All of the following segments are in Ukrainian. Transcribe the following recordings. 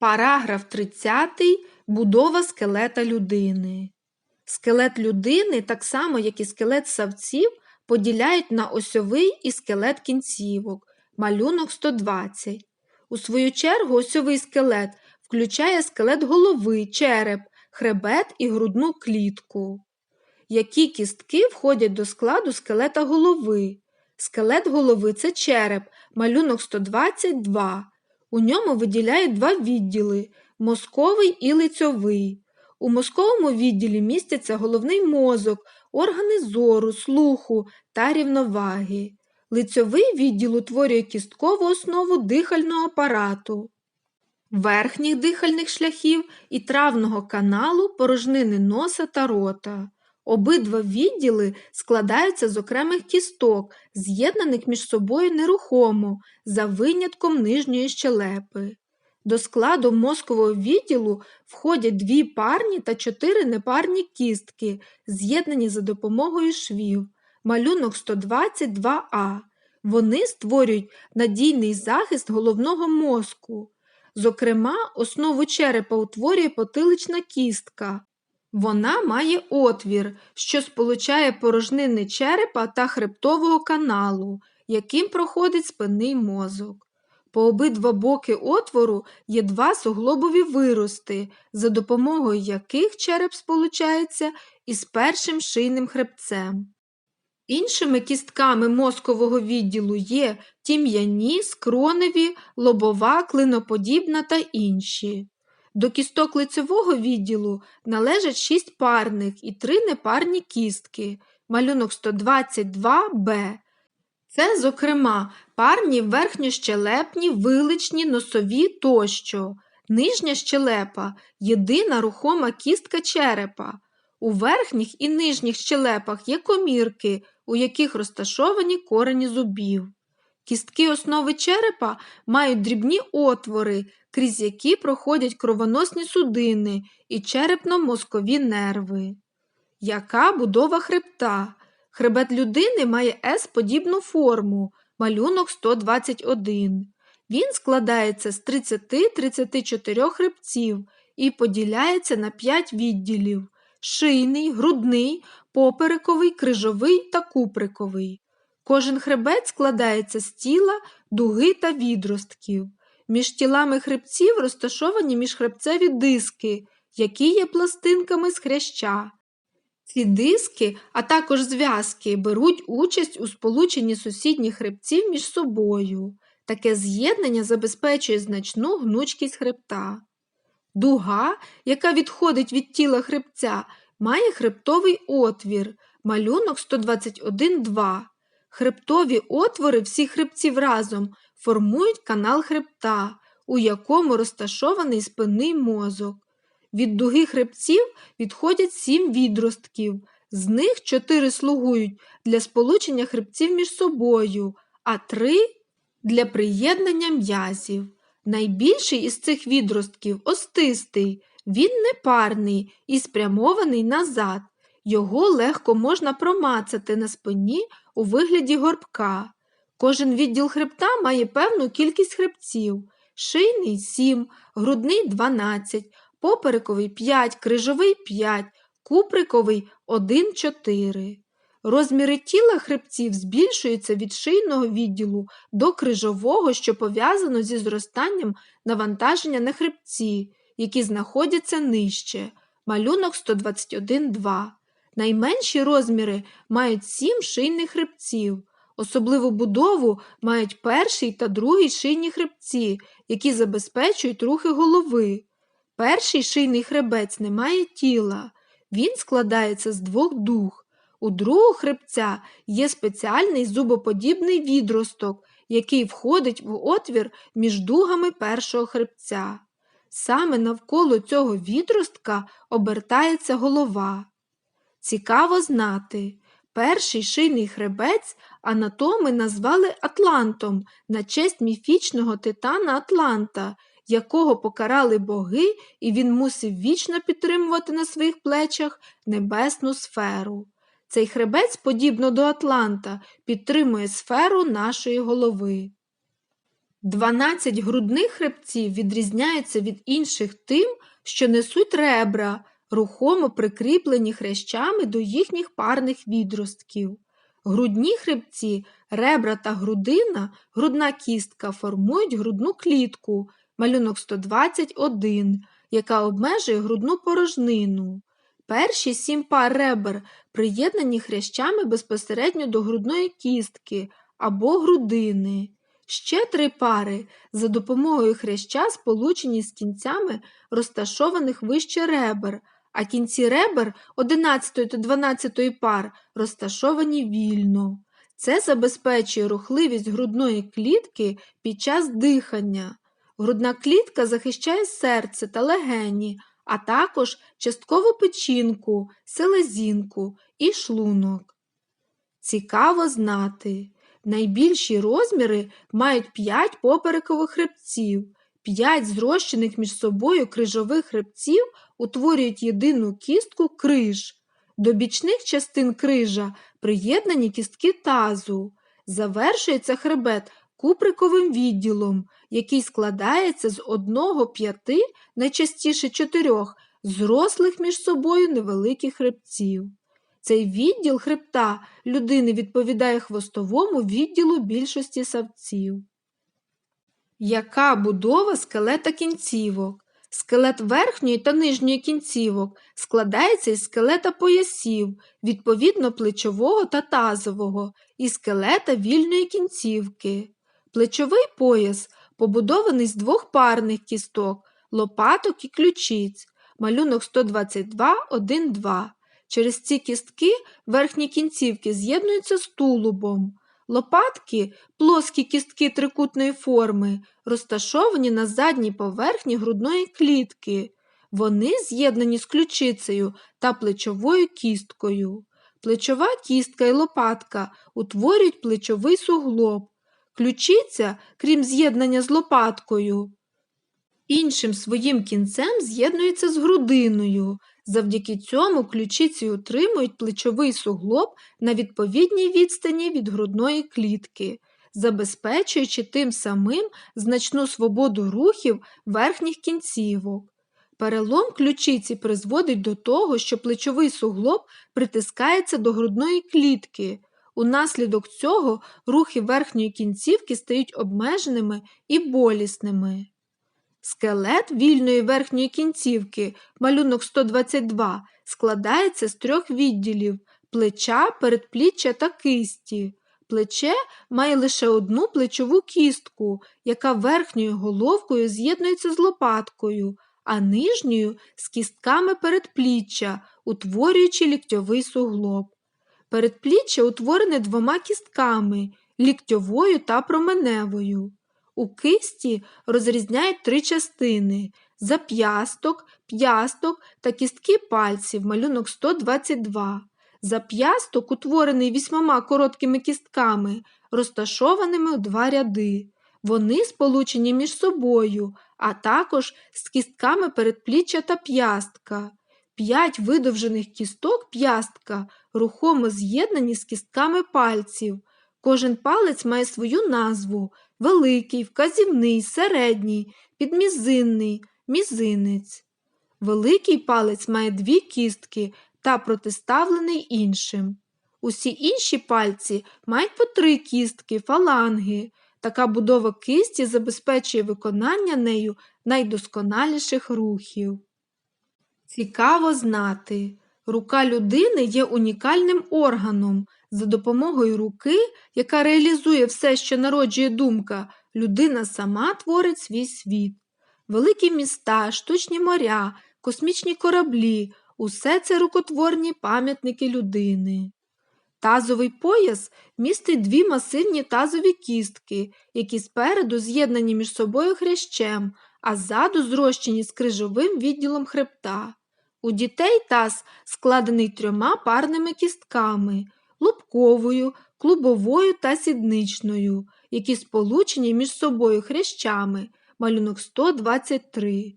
Параграф 30. Будова скелета людини. Скелет людини, так само як і скелет савців, поділяють на осьовий і скелет кінцівок. Малюнок 120. У свою чергу осьовий скелет включає скелет голови, череп, хребет і грудну клітку. Які кістки входять до складу скелета голови? Скелет голови це череп, малюнок 122. У ньому виділяють два відділи мозковий і лицьовий. У мозковому відділі містяться головний мозок, органи зору, слуху та рівноваги. Лицьовий відділ утворює кісткову основу дихального апарату, верхніх дихальних шляхів і травного каналу, порожнини носа та рота. Обидва відділи складаються з окремих кісток, з'єднаних між собою нерухомо, за винятком нижньої щелепи. До складу мозкового відділу входять дві парні та чотири непарні кістки, з'єднані за допомогою швів, малюнок 122А. Вони створюють надійний захист головного мозку. Зокрема, основу черепа утворює потилична кістка. Вона має отвір, що сполучає порожнини черепа та хребтового каналу, яким проходить спинний мозок. По обидва боки отвору є два суглобові вирости, за допомогою яких череп сполучається із першим шийним хребцем. Іншими кістками мозкового відділу є тім'яні, скроневі, лобова, клиноподібна та інші. До кісток лицевого відділу належать шість парних і три непарні кістки, малюнок 122Б. Це, зокрема, парні верхньощелепні, виличні, носові тощо. Нижня щелепа єдина рухома кістка черепа. У верхніх і нижніх щелепах є комірки, у яких розташовані корені зубів. Кістки основи черепа мають дрібні отвори, крізь які проходять кровоносні судини і черепно-мозкові нерви. Яка будова хребта? Хребет людини має С-подібну форму, малюнок 121. Він складається з 30-34 хребців і поділяється на 5 відділів шийний, грудний, поперековий, крижовий та куприковий. Кожен хребет складається з тіла, дуги та відростків. Між тілами хребців розташовані міжхребцеві диски, які є пластинками з хряща. Ці диски, а також зв'язки, беруть участь у сполученні сусідніх хребців між собою. Таке з'єднання забезпечує значну гнучкість хребта. Дуга, яка відходить від тіла хребця, має хребтовий отвір, малюнок 121,2. Хребтові отвори всіх хребців разом формують канал хребта, у якому розташований спинний мозок. Від дуги хребців відходять сім відростків, з них чотири слугують для сполучення хребців між собою, а три для приєднання м'язів. Найбільший із цих відростків остистий, він непарний і спрямований назад. Його легко можна промацати на спині у вигляді горбка. Кожен відділ хребта має певну кількість хребців шийний 7, грудний 12, поперековий 5, крижовий 5, куприковий 1, 4. Розміри тіла хребців збільшуються від шийного відділу до крижового, що пов'язано зі зростанням навантаження на хребці, які знаходяться нижче, малюнок 121,2. Найменші розміри мають сім шийних хребців. Особливу будову мають перший та другий шийні хребці, які забезпечують рухи голови. Перший шийний хребець не має тіла, він складається з двох дух. У другого хребця є спеціальний зубоподібний відросток, який входить в отвір між дугами першого хребця. Саме навколо цього відростка обертається голова. Цікаво знати, перший шийний хребець анатоми назвали Атлантом на честь міфічного титана Атланта, якого покарали боги, і він мусив вічно підтримувати на своїх плечах небесну сферу. Цей хребець, подібно до Атланта, підтримує сферу нашої голови. 12 грудних хребців відрізняються від інших тим, що несуть ребра, рухомо прикріплені хрящами до їхніх парних відростків. Грудні хребці, ребра та грудина, грудна кістка формують грудну клітку, малюнок 121, яка обмежує грудну порожнину. Перші сім пар ребер приєднані хрящами безпосередньо до грудної кістки або грудини. Ще три пари за допомогою хряща сполучені з кінцями розташованих вище ребер, а кінці ребер 11 та 12 пар розташовані вільно. Це забезпечує рухливість грудної клітки під час дихання. Грудна клітка захищає серце та легені, а також частково печінку, селезінку і шлунок. Цікаво знати. Найбільші розміри мають 5 поперекових хребців, 5 зрощених між собою крижових хребців утворюють єдину кістку криж. До бічних частин крижа приєднані кістки тазу. Завершується хребет куприковим відділом, який складається з одного п'яти, найчастіше чотирьох, зрослих між собою невеликих хребців. Цей відділ хребта людини відповідає хвостовому відділу більшості савців. Яка будова скелета кінцівок? Скелет верхньої та нижньої кінцівок складається із скелета поясів, відповідно плечового та тазового, і скелета вільної кінцівки. Плечовий пояс побудований з двох парних кісток, лопаток і ключиць, малюнок 122, 1, 2. Через ці кістки верхні кінцівки з'єднуються з тулубом. Лопатки плоскі кістки трикутної форми, розташовані на задній поверхні грудної клітки. Вони з'єднані з ключицею та плечовою кісткою. Плечова кістка і лопатка утворюють плечовий суглоб. Ключиця, крім з'єднання з лопаткою, іншим своїм кінцем з'єднується з грудиною. Завдяки цьому ключиці утримують плечовий суглоб на відповідній відстані від грудної клітки, забезпечуючи тим самим значну свободу рухів верхніх кінцівок. Перелом ключиці призводить до того, що плечовий суглоб притискається до грудної клітки. Унаслідок цього рухи верхньої кінцівки стають обмеженими і болісними. Скелет вільної верхньої кінцівки, малюнок 122, складається з трьох відділів плеча, передпліччя та кисті. Плече має лише одну плечову кістку, яка верхньою головкою з'єднується з лопаткою, а нижньою з кістками передпліччя, утворюючи ліктьовий суглоб. Передпліччя утворене двома кістками ліктьовою та променевою. У кисті розрізняють три частини зап'ясток, п'ясток та кістки пальців, малюнок 122. Зап'ясток утворений вісьмома короткими кістками, розташованими у два ряди. Вони сполучені між собою, а також з кістками передпліччя та п'ястка. П'ять видовжених кісток п'ястка рухомо з'єднані з кістками пальців. Кожен палець має свою назву великий, вказівний, середній, підмізинний, мізинець. Великий палець має дві кістки та протиставлений іншим. Усі інші пальці мають по три кістки, фаланги. Така будова кисті забезпечує виконання нею найдосконаліших рухів. Цікаво знати, рука людини є унікальним органом. За допомогою руки, яка реалізує все, що народжує думка, людина сама творить свій світ. Великі міста, штучні моря, космічні кораблі усе це рукотворні пам'ятники людини. Тазовий пояс містить дві масивні тазові кістки, які спереду з'єднані між собою хрящем, а ззаду зрощені з крижовим відділом хребта. У дітей таз складений трьома парними кістками лобковою, клубовою та сідничною, які сполучені між собою хрящами, малюнок 123.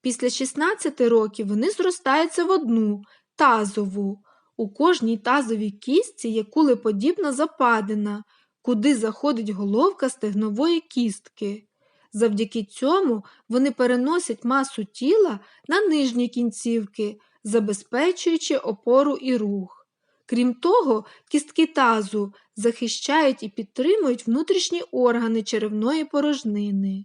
Після 16 років вони зростаються в одну тазову. У кожній тазовій кістці є кулеподібна западина, куди заходить головка стегнової кістки. Завдяки цьому вони переносять масу тіла на нижні кінцівки, забезпечуючи опору і рух. Крім того, кістки тазу захищають і підтримують внутрішні органи черевної порожнини.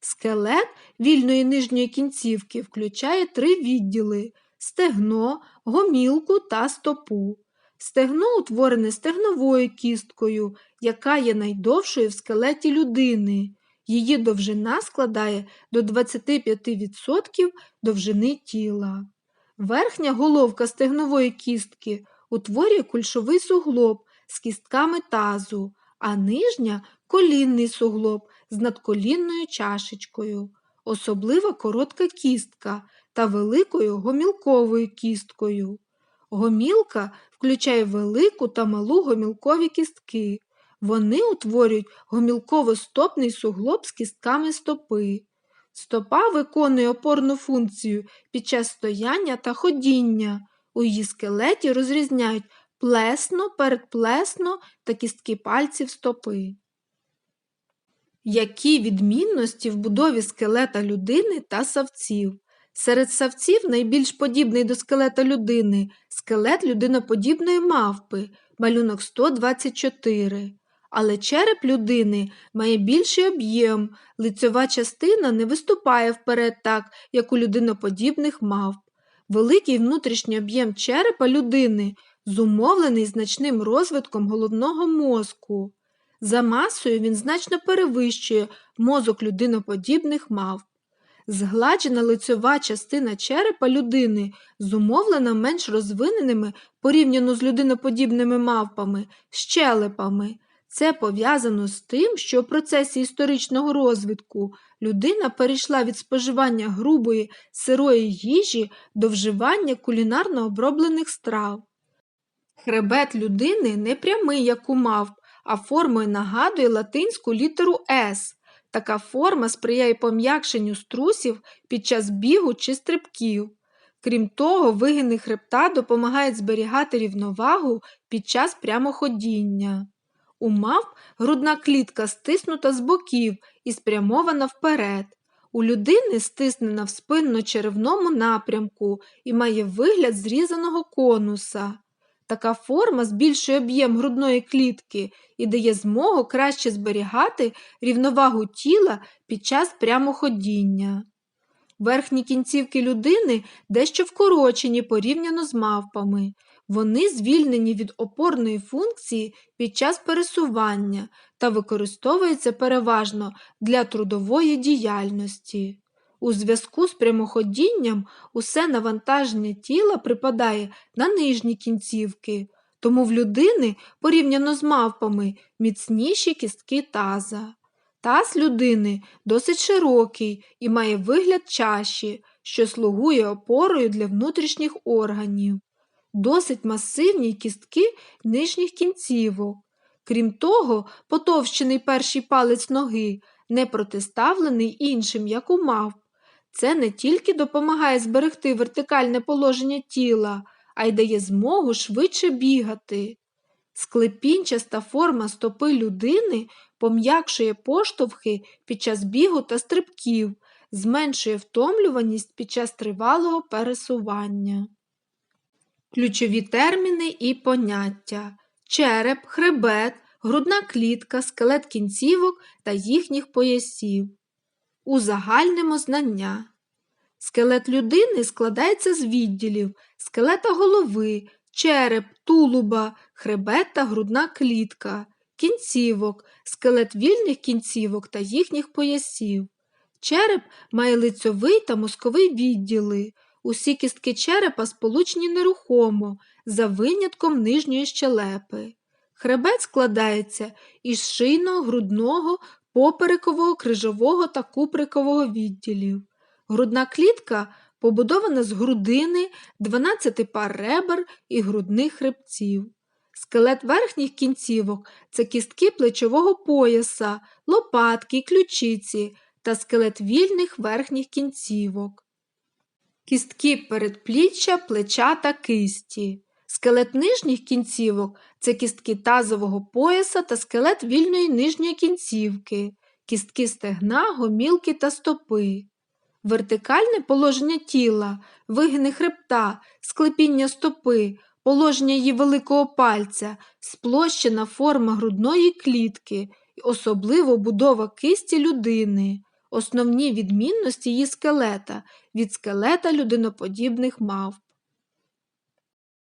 Скелет вільної нижньої кінцівки включає три відділи стегно, гомілку та стопу. Стегно утворене стегновою кісткою, яка є найдовшою в скелеті людини. Її довжина складає до 25% довжини тіла. Верхня головка стегнової кістки утворює кульшовий суглоб з кістками тазу, а нижня колінний суглоб з надколінною чашечкою, особливо коротка кістка та великою гомілковою кісткою. Гомілка включає велику та малу гомілкові кістки. Вони утворюють гомілково-стопний суглоб з кістками стопи. Стопа виконує опорну функцію під час стояння та ходіння. У її скелеті розрізняють плесно, передплесно та кістки пальців стопи. Які відмінності в будові скелета людини та савців? Серед савців найбільш подібний до скелета людини скелет людиноподібної мавпи, малюнок 124. Але череп людини має більший об'єм, лицьова частина не виступає вперед так, як у людиноподібних мавп. Великий внутрішній об'єм черепа людини зумовлений значним розвитком головного мозку. За масою він значно перевищує мозок людиноподібних мавп. Згладжена лицьова частина черепа людини зумовлена менш розвиненими порівняно з людиноподібними мавпами, щелепами. Це пов'язано з тим, що в процесі історичного розвитку людина перейшла від споживання грубої сирої їжі до вживання кулінарно оброблених страв. Хребет людини не прямий, як у мавп, а формою нагадує латинську літеру С. Така форма сприяє пом'якшенню струсів під час бігу чи стрибків. Крім того, вигини хребта допомагають зберігати рівновагу під час прямоходіння. У мавп грудна клітка стиснута з боків і спрямована вперед. У людини стиснена в спинно-черевному напрямку і має вигляд зрізаного конуса. Така форма збільшує об'єм грудної клітки і дає змогу краще зберігати рівновагу тіла під час прямоходіння. Верхні кінцівки людини дещо вкорочені порівняно з мавпами. Вони звільнені від опорної функції під час пересування та використовуються переважно для трудової діяльності. У зв'язку з прямоходінням усе навантаження тіла припадає на нижні кінцівки, тому в людини, порівняно з мавпами, міцніші кістки таза. Таз людини досить широкий і має вигляд чаші, що слугує опорою для внутрішніх органів, досить масивні кістки нижніх кінцівок. Крім того, потовщений перший палець ноги не протиставлений іншим, як у мавп. Це не тільки допомагає зберегти вертикальне положення тіла, а й дає змогу швидше бігати. Склепінчаста форма стопи людини пом'якшує поштовхи під час бігу та стрибків, зменшує втомлюваність під час тривалого пересування. Ключові терміни і поняття череп, хребет, грудна клітка, скелет кінцівок та їхніх поясів. Узагальнимо знання. Скелет людини складається з відділів скелета голови, череп, тулуба, хребет та грудна клітка, кінцівок, скелет вільних кінцівок та їхніх поясів. Череп має лицьовий та мозковий відділи. Усі кістки черепа сполучені нерухомо, за винятком нижньої щелепи. Хребет складається із шийного, грудного, поперекового, крижового та куприкового відділів. Грудна клітка побудована з грудини, 12 пар ребер і грудних хребців. Скелет верхніх кінцівок це кістки плечового пояса, лопатки, ключиці та скелет вільних верхніх кінцівок. Кістки передпліччя, плеча та кисті. Скелет нижніх кінцівок це кістки тазового пояса та скелет вільної нижньої кінцівки, кістки стегна, гомілки та стопи. Вертикальне положення тіла, вигини хребта, склепіння стопи, положення її великого пальця, сплощена форма грудної клітки, і особливо будова кисті людини, основні відмінності її скелета від скелета людиноподібних мавп.